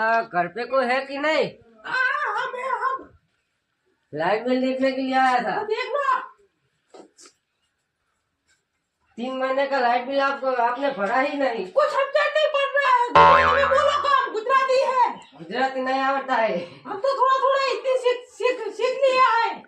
अला घर पे कोई है कि नहीं? हाँ हम हम। लाइट बिल देखने के लिए आया था। तीन महीने का लाइट बिल आपको आपने भरा ही नहीं। कुछ समझ नहीं पड़ रहा है। बोलो काम गुजराती है। गुजराती नहीं आता है। हम तो थोड़ा थोड़ा हिंदी सीख सीख सीख लिया है।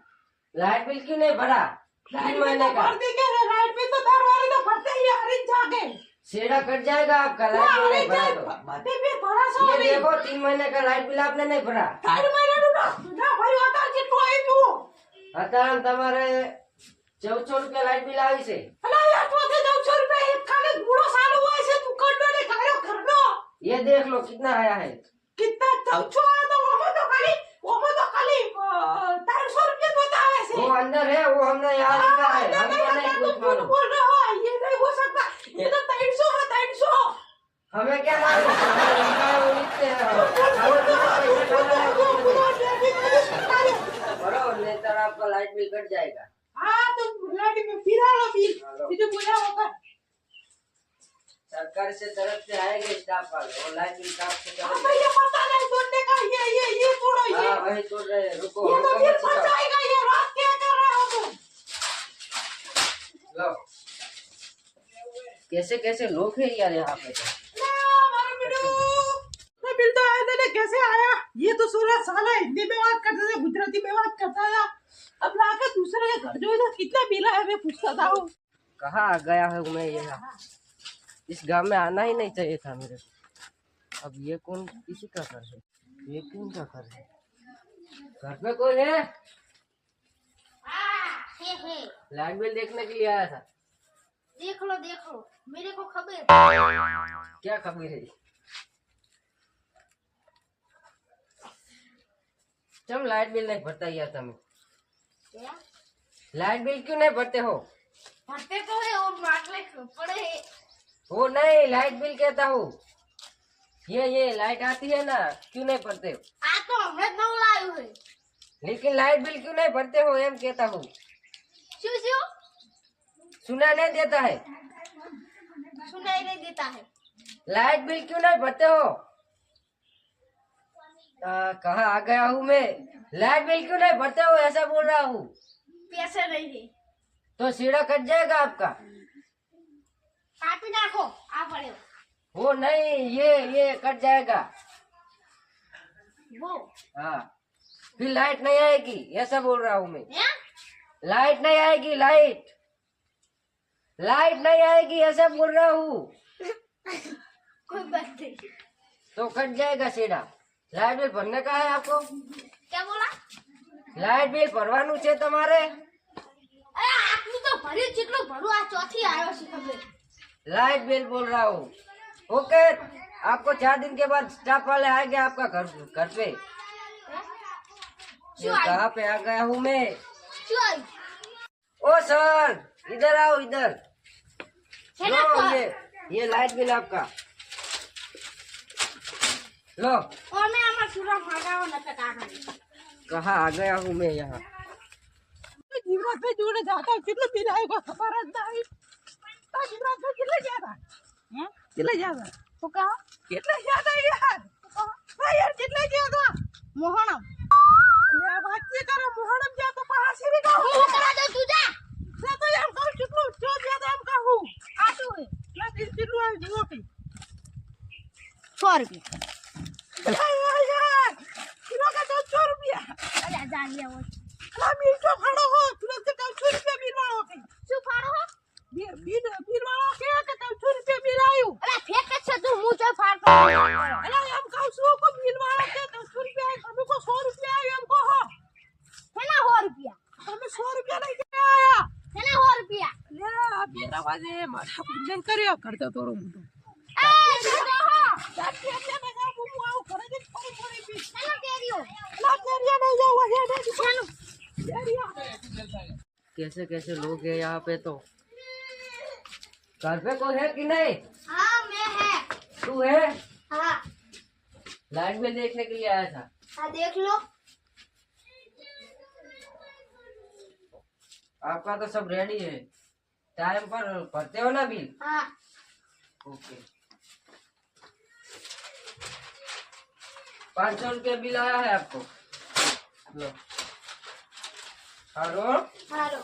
लाइट बिल क्यों नहीं भरा। तीन महीने तो का। लाइट बिल तो दर वाले तो भरते ही हर जाके सेड़ा कट जाएगा आपका लाइट बिल नहीं भरा तो भरा सो ये देखो तीन महीने का लाइट बिल आपने नहीं भरा तीन महीने નું ના ભર્યું હતા જેટલું આવ્યું હતા તમારે ચૌદસો રૂપિયા લાઇટ બિલ આવી છે અલા યાર તો તે ચૌદસો રૂપિયા એક ખાને ગુડો સાલો હોય છે તું કરડો ને ઘરો ઘરનો ये देख लो कितना आया है कितना चौचो आया तो वो तो खाली वो तो खाली तेरह सौ रुपये बतावे से वो अंदर है वो हमने यहाँ लिखा है हमको नहीं कुछ बोल हमें क्या मालूम है। हैं तो है, नहीं। तो आपका लाइट बिल कट जाएगा। हाँ तो लाड़ी में फिरा लो ये बोला होगा। सरकार से तरफ़ से आएँगे स्टाफ वाले और लाइट बिल काट के हाँ भैया पता नहीं तोड़ने का ये ये ये तोड़ो ये। हाँ वही तो रहे हैं, रुको ये तो फट जाएगा ये रात क्या कर रहे हो तुम? लो। कैसे कैसे लोग हैं यार यहाँ पे तो मैं बिल तो आया था ना कैसे आया ये तो सोलह साल है हिंदी में बात करता था गुजराती में बात करता था। अब लाके दूसरे के घर जो है ना कितना बिल है मैं पूछता था। कहाँ आ गया हूँ मैं यहाँ? इस गाँव में आना ही नहीं चाहिए था मेरे को। अब ये कौन किसी का घर है? ये कौन का घर है? घर में कोई है? हे हे लाइट बिल देखने के लिए आया था। देख लो देख लो। मेरे को खबर। क्या खबर है? तुम लाइट बिल नहीं भरता यार तुम लाइट बिल क्यों नहीं भरते हो? भरते तो है और पड़े वो नहीं लाइट बिल कहता हूँ। ये ये लाइट आती है ना क्यों नहीं भरते हो? आ तो हमने नौ लायू है। लेकिन लाइट बिल क्यों नहीं भरते हो एम कहता हूँ। सुना नहीं देता है। सुनाई नहीं देता है। लाइट बिल क्यों नहीं भरते हो? कहा आ गया हूँ मैं? लाइट बिल क्यों नहीं भरते हो? ऐसा बोल रहा हूँ। पैसे नहीं दे। तो सीढ़ा कट जाएगा आपका? आप पड़े हो। वो नहीं ये ये कट जाएगा। वो। हाँ। फिर लाइट नहीं आएगी ऐसा बोल रहा हूँ मैं। हाँ? लाइट नहीं आएगी लाइट। लाइट नहीं आएगी ऐसा बोल रहा हूँ। कोई बात नहीं। तो कट जाएगा सीढ़ा। लाइट बिल भरने का है आपको क्या बोला લાઇટ બિલ ભરવાનું છે તમારે અરે આટલું તો ભર્યું જેટલું ભરું આ ચોથી આવ્યો છે ખબર लाइट बिल बोल रहा हूँ ओके आपको चार दिन के बाद स्टाफ वाले आएंगे आपका घर घर पे હે? ये શું कहाँ આવ્યું पे आ गया हूँ मैं શું આવ્યું ओ सर इधर आओ इधर શેના लो પર? ये ये लाइट बिल आपका લો. ઓમે અમાર સુરા ભાગાવો ન તકા કહા આ ગયા હું મે યહાં. જીવરાજ ભાઈ જોડે જાતા કેટલો બિલ આવ્યો ખબર જ ના આવી તા જીવરાજ ભાઈ કેટલે જાતા હે? કેટલે? જાતા તો કહા? કેટલે? જાતા યાર. હા યાર કેટલે જાતા મોહણમ. લે વાતચી કરો મોહણમ જા તો પાસી રી કહું હું કરા દે તું જા. જા તો એમ કહું કેટલું જો જા એમ કહું. આ તું લે કેટલું આવ્યું જોતી 100 રૂપિયા. કર્યો કરતો તોરો મોટો कैसे कैसे लोग हैं यहाँ पे तो। घर पे कोई है कि नहीं? हाँ मैं है। तू है? हाँ। लाइट बिल देखने के लिए आया था। हाँ देख लो। आपका तो सब रेडी है। टाइम पर भरते हो ना बिल हाँ। ओके पाँच सौ रुपया बिल आया है आपको? लो। हेलो हेलो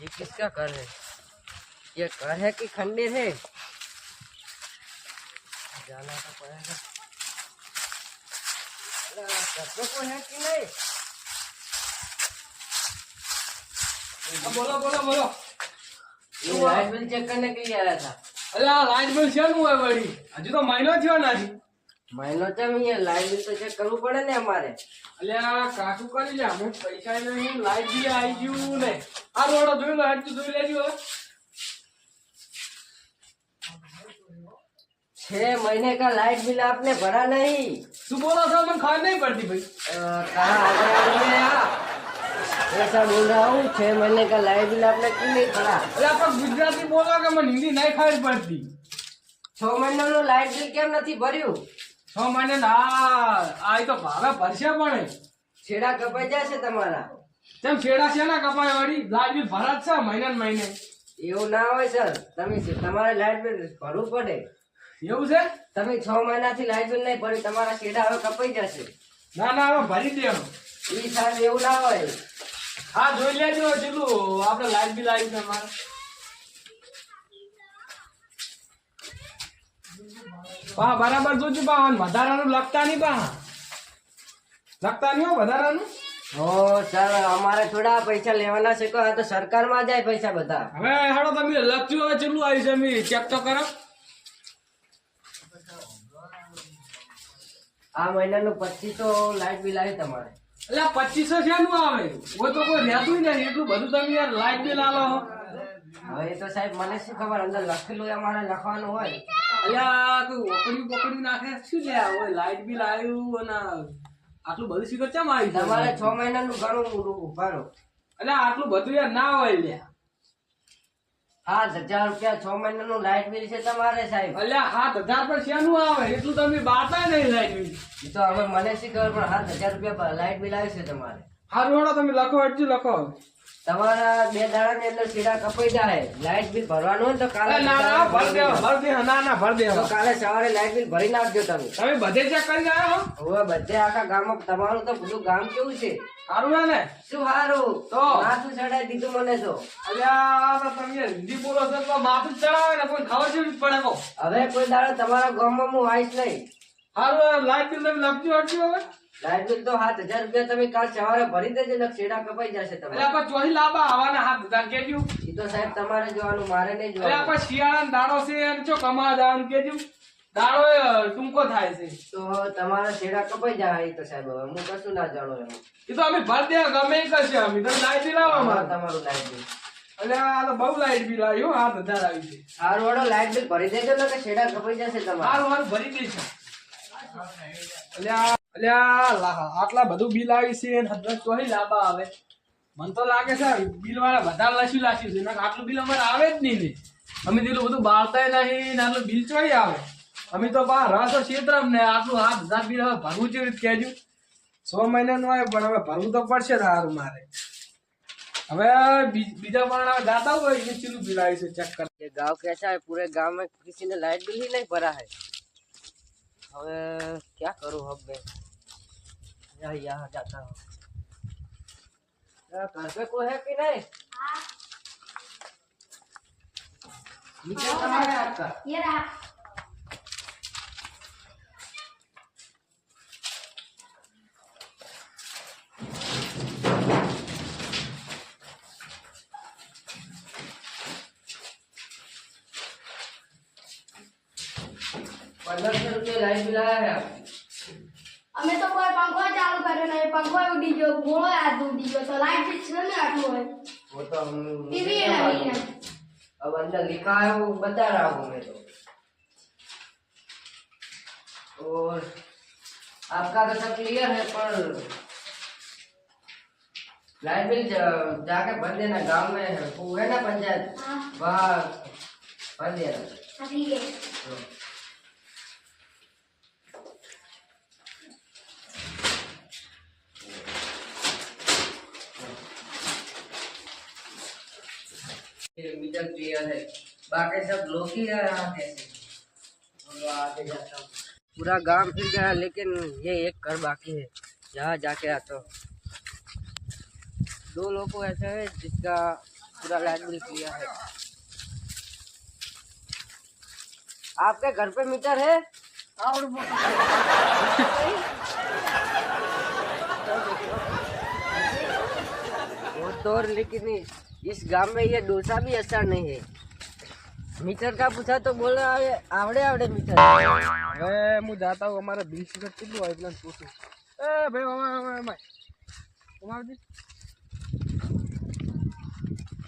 ये किसका कर है? ये कर है कि खंडेर है? जाना तो पड़ेगा। है कि नहीं? बोलो बोलो बोलो। लाइट बिल चेक करने के लिए आया था। अरे लाइट बिल चेक हुआ बड़ी। हजू तो महीनों महीनों लाइट बिल तो चेक तो करવું पड़े ना हमारे અલ્યા કાકુ કરી લે અમે પૈસા નહીં લાઈટ બિલ આવી ગયું ને આ રોડો જોઈ લો હેડ જોઈ લેજો હવે. छह महीने का लाइट बिल आपने भरा नहीं શું બોલો છો મને ખબર નહીં પડતી ભાઈ अ, कहाँ आ गए आदमी आप ऐसा बोल रहा हूँ छह महीने का लाइट बिल आपने क्यों नहीं भरा અલ્યા પણ ગુજરાતી બોલો કે મને હિન્દી નહીં ખબર પડતી છ મહિનાનું લાઇટ બિલ કેમ નથી ભર્યું છ મહિને ના આ તો ભાવે ભરશે પણ. છેડા કપાઈ જશે તમારા. તેમ છેડા છે ને કપાય વળી. બિલ ભરા છે મહિને મહિને. એવું ના હોય સર. તમે તમારે લાઇટ બિલ ભરવું પડે. એવું છે? તમે છ મહિનાથી લાઇટ બિલ નહીં ભર્યું તમારા છેડા હવે કપાઈ જશે. ના ના હવે ભરી દેવાનું. એ સાહેબ એવું ના હોય. હા જોઈ લેજો ચેલું આપણે લાઇટ બિલ આવ્યું છે પા બરાબર જોજો બા વધારાનું લખતા નહીં પા લખતા નહીં હો વધારાનું? ઓ સર અમારે થોડા પૈસા લેવાના છે આ તો સરકારમાં જાય પૈસા બધા. હવે હાડો તમે લખ્યું હવે ચેલું આવી છે મેં ચેક તો કરો. આ મહિનાનું પચીસો લાઇટ બિલ આવે તમારે. એટલે પચીસો શેનું આવે? ઓ તો કોઈ રહેતું નહીં એટલું બધું તમે યાર લાઈટ બિલ આલો હવે તો સાહેબ મને શું ખબર? અંદર લખેલું અમારે લખવાનું હોય. અલ્યા કોઈ ઓકડી પકડ્યું નાખે? શું લે હોય? લાઈટ બિલ આવ્યું અને આટલું બધું શીખર ચમ આવી તમારે છ મહિનાનું ઘણું મોટું ઉભારો. એટલે આટલું બધું યાર ના હોય લ્યા સાત હજાર રૂપિયા છ મહિનાનું લાઈટ બિલ છે તમારે સાહેબ. અલ્યા હા હજાર પર શેનું આવે? એટલું તમે બાતા નહીં લાઈટ બિલ. તો હવે મને શી ખબર પણ સાત હજાર રૂપિયા લાઇટ બિલ આવે છે તમારે. હારું હેડો તમે લખો એટલું લખો. તમારા બે દાડાની અંદર સીધા કપાઈ જાય. લાઈટ બિલ ભરવાનું હોય તો કાલે ના ના ભર દેવા ભર દેવા ના ના ભર તો કાલે સવારે લાઈટ બિલ ભરી નાખજો તમે. તમે બધે ચેક કરી આવ્યા હવે બધે આખા ગામમાં તમારું તો બધું ગામ કેવું છે? સારું ને? શું સારું તો? માથું ચડાઈ દીધું મને તો. અલ્યા તો તમે હિન્દી બોલો છો તો માથું ચડાવે ને કોઈ ખબર જેવી પડે હવે કોઈ દાડા તમારા ગામમાં હું આવીશ નહીં. સારું લાઈટ બિલ તમે લખજો હટજો હવે. લાઇટ બિલ તો સાત હજાર રૂપિયા તમે કાલ સવારે ભરી દેજો ને સીડા કપાઈ જશે એટલે આપણે ચોથી લાંબા આવવાના હાથ હજાર કેજો. એ તો સાહેબ તમારે જોવાનું મારે નહીં એટલે આપણે શિયાળાનો દાડો છે અને ચો કમા દાડો કેજો. દાડો ટૂંકો થાય છે. તો તમારા છેડા કપાઈ જાય તો સાહેબ હવે હું કશું ના જાણો એમ. એ તો અમે ભર દે ગમે કરશે અમે તો લાઈટ બિલ આવો તમારું લાઈટ બિલ. એટલે આ તો બહુ લાઈટ બિલ આવ્યું હાથ હજાર આવી છે. સારું વાળો લાઈટ બિલ ભરી દેજો ને કે છેડા કપાઈ જશે તમારે. હારું હારું ભરી દઈશું. અલ્યા અલ્યા લા- આટલા બધું બિલ આવી છે હદરત ચોહી લાંબા આવે. મને તો લાગે છે બિલ વાળા વધારે લાસ્યું લાસ્યું છે. આટલું બિલ અમારે આવે જ નહીં ને. અમે જેટલું બધું બાળતા નહીં ને આટલું બિલ ચોહી આવે. અમે તો બા રાસો ક્ષેત્રમ ને આટલું હાથ હજાર બિલ હવે ભરવું જેવી રીતે કહેજો. છ મહિનાનું આવે પણ હવે ભરવું તો પડશે સારું મારે. હવે બીજા પણ ગાતા હોય એ ચીલું બિલ આવી છે ચેક કર ગાંવ કેસા હે પૂરે ગાંવ મેં કિસીને લાઇટ બિલ ही નહીં ભરા હે હવે क्या करूं अब मैं यहाँ यहाँ जाता हूँ यहाँ घर पे कोई है कि नहीं मीटर कहाँ है आपका ये रहा सौ रुपये लाइट बिल आया है आपको અમે તો કોઈ પંખો ચાલુ કર્યો નહીં પંખો ઉડી ગયો ગોળો હાથ ઉડી ગયો તો લાઈટ બિલ છે ને આટલું હોય वो तो हम टीवी मुझे क्या नहीं मालूम। है अब अंदर लिखा है वो बता रहा हूँ मैं तो और आपका तो सब क्लियर है पर लाइट बिल जा- जाके भर देना गांव में है वो है ना पंचायत हाँ वहाँ भर देना मीटर क्लियर है। बाकी सब लोग ही है। यहाँ कैसे आगे जाता हूँ। पूरा गाँव फिर गया लेकिन ये एक घर बाकी है। जहाँ जाके आता हूँ। दो लोग को ऐसा है जिसका पूरा लाइट बिल क्लियर है। आपके घर पे मीटर है? और वो तो लेकिन इस गांव में ये डोसा भी अच्छा नहीं है मीटर का पूछा तो बोल रहा है आवड़े आवड़े मीटर હવે હું જાતા હું અમારે બિલ સિગરેટ કેટલું હોય એટલે પૂછું એ ભાઈ અમારે અમારે અમારે અમારે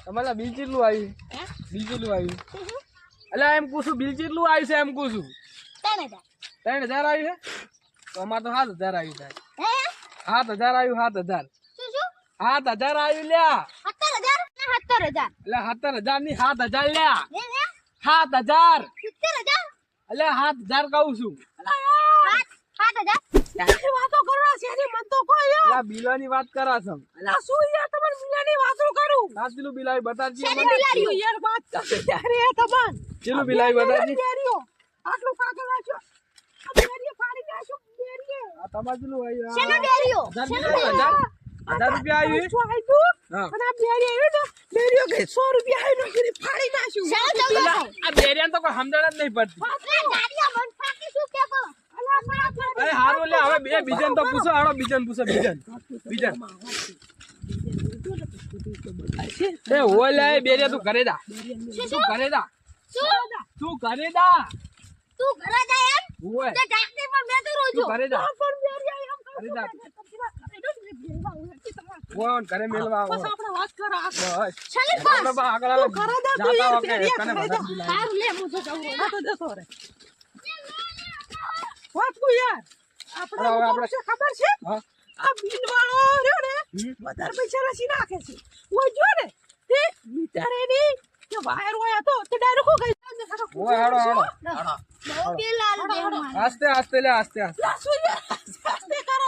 તમારા બિલ કેટલું આવ્યું બિલ કેટલું આવ્યું એટલે એમ પૂછું બિલ કેટલું આવ્યું છે એમ પૂછું ત્રણ હજાર આવ્યું છે તો અમારે તો સાત હજાર આવ્યું થાય સાત હજાર આવ્યું સાત હજાર સાત હજાર આવ્યું લ્યા એટલે સત્તર હજારની સાત હજાર લ્યા. સાત હજાર. એટલે સાત હજાર કહું છું. ત્યાંની વાતો કરવા છે મન તો કોઈ યાર એટલે વાત કરા છો. અલા શું યાર તમારે બીજાની વાતો કરું? સાચલું બિલ આવી બતાવજી શેની અમને. યાર વાત કરે ત્યારે તમાર ચેલું બિલાઈ આટલું વાંચો ફાડી નાખો આ તમારે શેનો? હજાર હજાર. હજાર રૂપિયા આવ્યું શું આવ્યું હા. અને આ બેરી આવ્યું ને બેરીઓ કે સો રૂપિયા આવ્યું ને કીધી ફાડી નાખ્યું. શેનો ચૌદ આ બેરિયાને તો કોઈ સમજણ જ નહીં પડતી. અરે હારું લે હવે બે બીજન તો પૂછો હાડો બીજન પૂછો બીજન. બીજાને. એ હોય લે બેરિયા તું કરે દા તું કરે દા તું કરે દા તું ઘરે એમ? હોય તે મેં રોજો પણ એમ કરે દા કોણ ઘરે મેલવા આવો? આપણે વાત કરો. આ બસ. બા આગળ આવે કરે દા તું યાર, વખતે બેરિયા કને કરે વધારે દા. બિલ આવ્યું. સારું લે હું તો જાઉં. આ તો જતો રે વાત કો યાર. આપણે આપણે આપણે- ખબર છે? આ બિલ રહ્યો ને વધારે પૈસા રસી નાખે છે. ઓય જો ને તે મીટર એની કે વાયર હોય તો તે ડાયરેક્ટ કો ગઈ. હાડો હાડો. આસ્તે આસ્તે લે આસ્તે આસ્તે.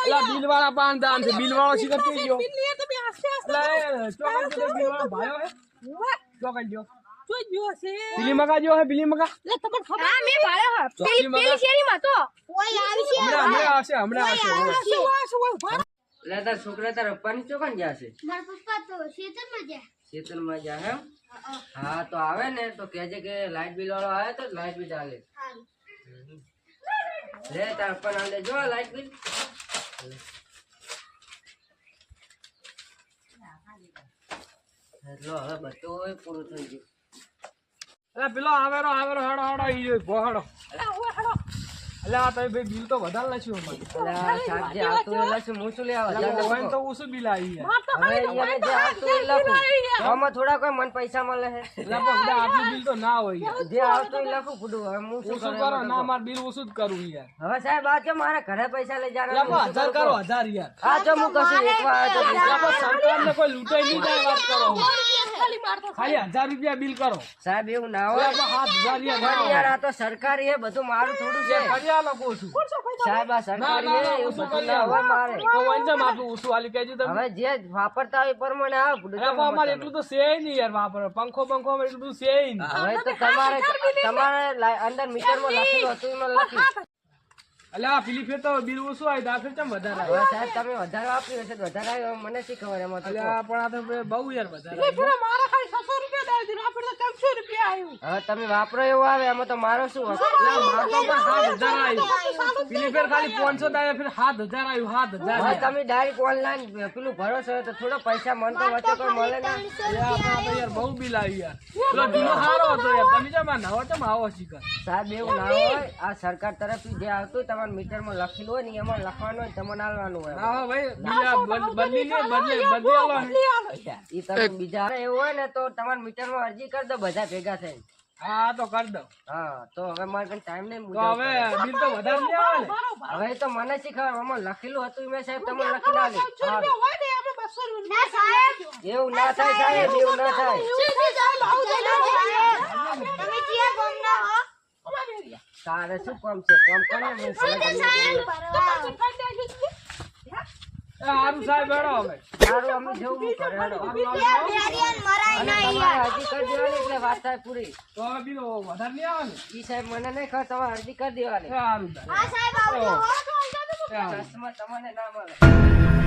શું યાર આસ્તે કરો એટલે બિલ વાળા પાંચ દાન છે બિલ વાળો શીખર થઈ ગયો બિલ લે તમે આસ્તે આસ્તે એટલે ચોકન કીધું બિલ વાળો ભાયો હે ઓય, ચોકન જો જો જો છે બિલી મગા જો હે બિલી મગા લે તમને ખબર હા મેં ભાડે હા ચોકી પેલી મગા. પેલી શેરીમાં તો ઓય આવી છે હમણાં હમણાં આવશે હમણાં આવશે આ હવે. શું આ શું હોય ભાર એટલે તાર છોકરા તાર પપ્પાની ચોકન જશે મારા પપ્પા તો ખેતરમાં જાય શેતરમાં જા એમ હા તો આવે ને તો કહેજે કે લાઇટ બિલ વાળો આવે તો લાઇટ બિલ ચાલે લે તાર પણ આલે જો લાઇટ બિલ એટલો હવે બધું પૂરું થઈ ગયું. પેલો આવેરો આવેરો હાડો હાડો ઈ ગયો ભોહાડો એટલે આ તો ભાઈ બિલ તો વધારે લખ્યું અમારે. એટલે આ સાંજે આવતું એટલે હું શું લેવા એટલે વધારે તો ઓછું બિલ આવી યાર માર તો હવે અહીંયા જે આવતું એ લખું. આમાં થોડા કોઈ મન પૈસા મળે છે એટલે બધા આટલું બિલ તો ના હોય જે આવતું એ લખું ફૂટું હવે હું શું કરું કરો ના તો? મારે બિલ ઓછું જ યાર. હવે સાહેબ આ છે મારા ઘરે પૈસા લઈ એટલે જવાના પણ હજાર કરો હજાર યાર. આ જો હું કશું તો એટલે સરકારને કોઈ લૂંટાઈ નહીં જાય વાત કરો. ખાલી માર તો ખાલી હજાર રૂપિયા બિલ કરો. સાહેબ એવું ના હોય. હજાર યાર. આ તો સરકારી હે બધું મારું થોડું છે. કરી આલો છું. સાહેબ આ સરકારી ના હે ના એવું બધું ના હોય મારે. તો વંચમ આટલું ઓછું આલી કહેજો તમે હવે જે વાપરતા હોય પ્રમાણે પણ અમારે એટલું તો છે નહીં યાર વાપરો. પંખો પંખો અમારે એટલું બધું છે નહીં. હવે તો તમારે તમારે અંદર મીટરમાં લખેલું હતું એમાં લખ્યું એટલે આ ફિલિપે તો બિલ ઓછું આવ્યું દાખલ ચમ વધારે આવ્યું? સાહેબ તમે વધારે વાપર્યું હશે વધારે આવ્યો મને શી ખબર એમાં તો એટલે આ પણ આ તો બહુ યાર વધારે પેલા મારા ખાલી 600 રૂપિયા દાવ દીધું આપણે તો 300 રૂપિયા આવ્યું હા તમે વાપરો એવું આવે એમાં તો મારો શું હશે? એટલે મારે તો પણ 7000 આવ્યું. ફિલિપે ખાલી પાંચસો દાયા ફેર સાત હજાર આવ્યું 7000 હા તમે ડાયરેક્ટ ઓનલાઈન પેલું ભરો છો તો થોડો પૈસા મન તો વચ્ચે કોઈ મળે ના. આપણે આ તો યાર બહુ બિલ આવી યાર. પેલો જૂનો સારો હતો યાર તમે જમા નવો ચમ આવો શીખર સાહેબ એવું ના હોય. આ સરકાર તરફથી જે આવતું હોય તમારા મીટરમાં લખેલું હોય ને એમાં લખવાનું હોય તમને આલવાનું હોય. ના ભાઈ બિલ આ બદલી બદલી આલો ઈ તમે બીજા એવું હોય ને તો તમારા મીટરમાં અરજી કરી દો બધા ભેગા થઈને. હા તો કરી દઉં હા તો હવે મારે કઈ ટાઈમ નહીં તો હવે બિલ તો વધારે નહીં આવે હવે તો મને શી ખબર આમાં લખેલું હતું મેં સાહેબ તમે લખી ના હા. હોય ને અમે 200 રૂપિયા ના સાહેબ. એવું ના થાય સાહેબ એવું ના થાય. હો તારે શું કામ છે? કામ હું કરું. એ હારું સાહેબ હેડો હવે સારું અમે જેવું હું ઘરે હેડો. અને તમારે અરજી કરી દેવાની એટલે વાત થાય પૂરી. તો હવે બીજો વધારે નહીં આવે ઈ સાહેબ મને નહીં ખબર તમારે અરજી કરી દેવાની. હો. હારું. ચશ્મા તમને ના મળે.